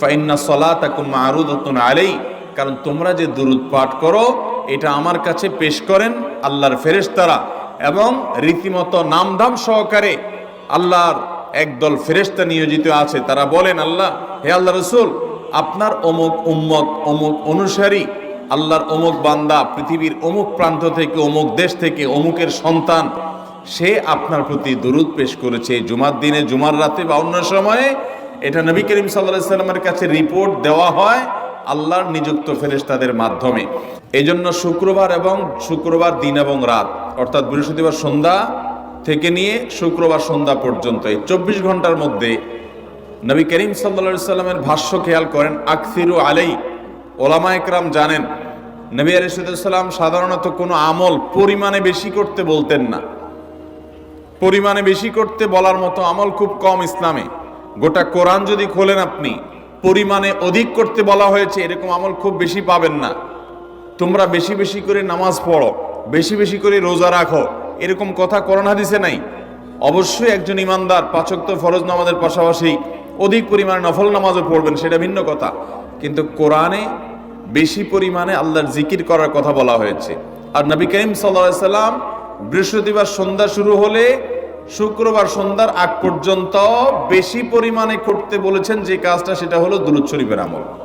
ফাইন্না আলাই, কারণ তোমরা যে দুরুদ পাঠ করো, এটা আমার কাছে পেশ করেন আল্লাহর ফেরেশতারা এবং রীতিমতো নামধাম সহকারে আল্লাহর একদল ফেরেশতা নিয়োজিত আছে। তারা বলেন, আল্লাহ, হে আল্লাহ রসুল, আপনার অমুক উম্মত, অমুক অনুসারী, আল্লাহর অমুক বান্দা, পৃথিবীর অমুক প্রান্ত থেকে, অমুক দেশ থেকে, অমুকের সন্তান, সে আপনার প্রতি দরুদ পেশ করেছে। জুমার দিনে, জুমার রাতে বা অন্য সময়ে এটা নবী করিম সাল্লামের কাছে রিপোর্ট দেওয়া হয় আল্লাহর নিযুক্ত ফেরেশতাদের মাধ্যমে। এই জন্য শুক্রবার এবং শুক্রবার দিন এবং রাত, অর্থাৎ বৃহস্পতিবার সন্ধ্যা থেকে নিয়ে শুক্রবার সন্ধ্যা পর্যন্ত, এই চব্বিশ ঘণ্টার মধ্যে নবী করিম সাল্লা সাল্লামের ভাষ্য খেয়াল করেন, আকসিরু আলাই, ওলামা একরাম জানেন, নবী আলিসাল্লাম সাধারণত কোনো আমল পরিমাণে বেশি করতে বলতেন না। পরিমাণে বেশি করতে বলার মতো আমল খুব কম ইসলামে। গোটা কোরআন যদি খোলেন আপনি, পরিমাণে অধিক করতে বলা হয়েছে, এরকম আমল খুব বেশি পাবেন না। তোমরা বেশি বেশি করে নামাজ পড়ো, বেশি বেশি করে রোজা রাখো, এরকম কথা কোরআন হাদিসে নাই। অবশ্যই একজন ইমানদার পাচক তো ফরজ নামাজের পাশাপাশি অধিক পরিমাণে নফল নামাজও পড়বেন, সেটা ভিন্ন কথা। কিন্তু কোরআনে বেশি পরিমাণে আল্লাহর জিকির করার কথা বলা হয়েছে। আর নবী করিম সাল্লা সাল্লাম বৃহস্পতিবার সন্ধ্যা শুরু হলে শুক্রবার সন্ধ্যার আগ পর্যন্ত বেশি পরিমাণে করতে বলেছেন যে কাজটা, সেটা হলো দুরুদ শরীফের আমল।